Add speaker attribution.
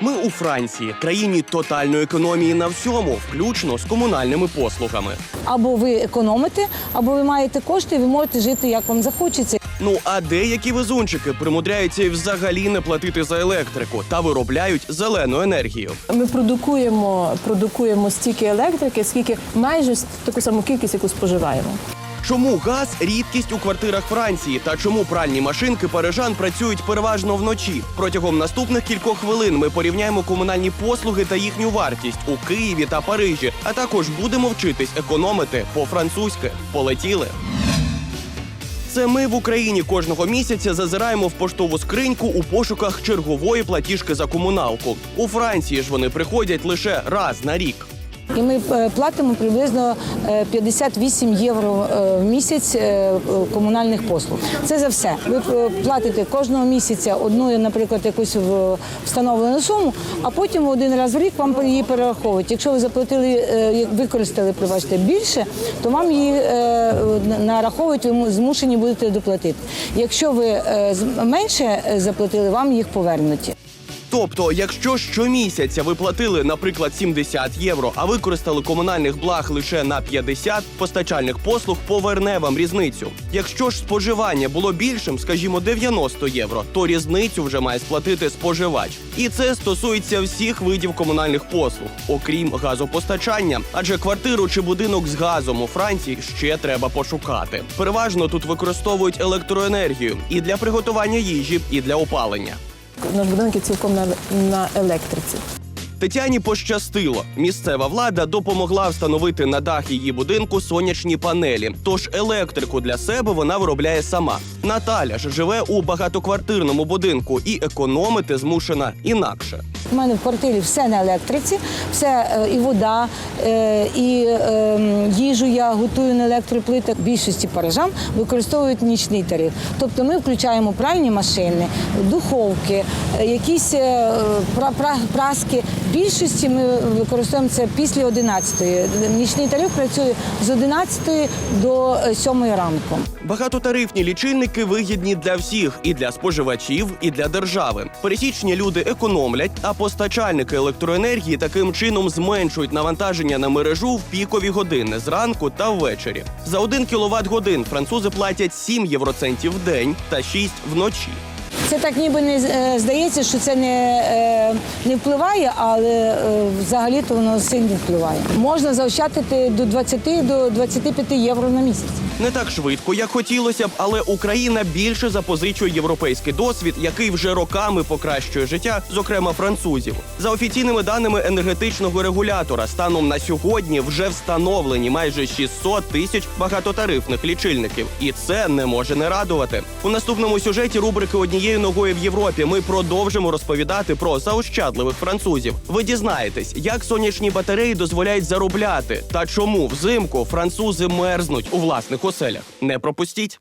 Speaker 1: Ми у Франції, країні тотальної економії на всьому, включно з комунальними послугами.
Speaker 2: Або ви економите, або ви маєте кошти, і ви можете жити як вам захочеться.
Speaker 1: Ну а деякі везунчики примудряються взагалі не платити за електрику та виробляють зелену енергію.
Speaker 3: Ми продукуємо, продукуємо стільки електрики, скільки майже таку саму кількість, яку споживаємо.
Speaker 1: Чому газ рідкість у квартирах Франції та чому пральні машинки парижан працюють переважно вночі? Протягом наступних кількох хвилин ми порівняємо комунальні послуги та їхню вартість у Києві та Парижі, а також будемо вчитись економити по-французьки. Полетіли. Це ми в Україні кожного місяця зазираємо в поштову скриньку у пошуках чергової платіжки за комуналку. У Франції ж вони приходять лише раз на рік.
Speaker 2: І ми е, платимо приблизно е, 58 євро е, в місяць е, е, комунальних послуг. Це за все. Ви е, платите кожного місяця одну, наприклад, якусь встановлену суму, а потім один раз в рік вам її перераховують. Якщо ви заплатили, е, використали, пробачте, більше, то вам її е, нараховують, ви змушені будете доплатити. Якщо ви е, менше е, заплатили, вам їх повернуть.
Speaker 1: Тобто, якщо щомісяця ви платили, наприклад, 70 євро, а використали комунальних благ лише на 50, постачальник послуг поверне вам різницю. Якщо ж споживання було більшим, скажімо, 90 євро, то різницю вже має сплатити споживач. І це стосується всіх видів комунальних послуг, окрім газопостачання. Адже квартиру чи будинок з газом у Франції ще треба пошукати. Переважно тут використовують електроенергію і для приготування їжі, і для опалення.
Speaker 3: Наш будинок цілком на, на електриці.
Speaker 1: Тетяні пощастило. Місцева влада допомогла встановити на дах її будинку сонячні панелі. Тож електрику для себе вона виробляє сама. Наталя ж живе у багатоквартирному будинку і економити змушена інакше.
Speaker 2: У мене в квартирі все на електриці, все е, і вода, е, і е, їжу я готую на електроплитах. Більшості парижан використовують нічний тариф. Тобто ми включаємо пральні машини, духовки, е, якісь пра- пра- праски. В більшості ми використовуємо це після 11-ї. Нічний тариф працює з 11 до 7 ранку.
Speaker 1: Багатотарифні лічильники вигідні для всіх і для споживачів, і для держави. Пересічні люди економлять, а постачальники електроенергії таким чином зменшують навантаження на мережу в пікові години зранку та ввечері. За 1 кВт годин французи платять 7 євроцентів в день та 6 вночі.
Speaker 2: Це так ніби не е, здається, що це не, е, не впливає, але е, взагалі-то воно сильно впливає. Можна заощадити до 20 до 25 євро на місяць.
Speaker 1: Не так швидко, як хотілося б, але Україна більше запозичує європейський досвід, який вже роками покращує життя, зокрема французів. За офіційними даними енергетичного регулятора, станом на сьогодні вже встановлені майже 600 тисяч багатотарифних лічильників, і це не може не радувати. У наступному сюжеті рубрики однією ногою в Європі ми продовжимо розповідати про заощадливих французів. Ви дізнаєтесь, як сонячні батареї дозволяють заробляти та чому взимку французи мерзнуть у власних оселях. Не пропустіть.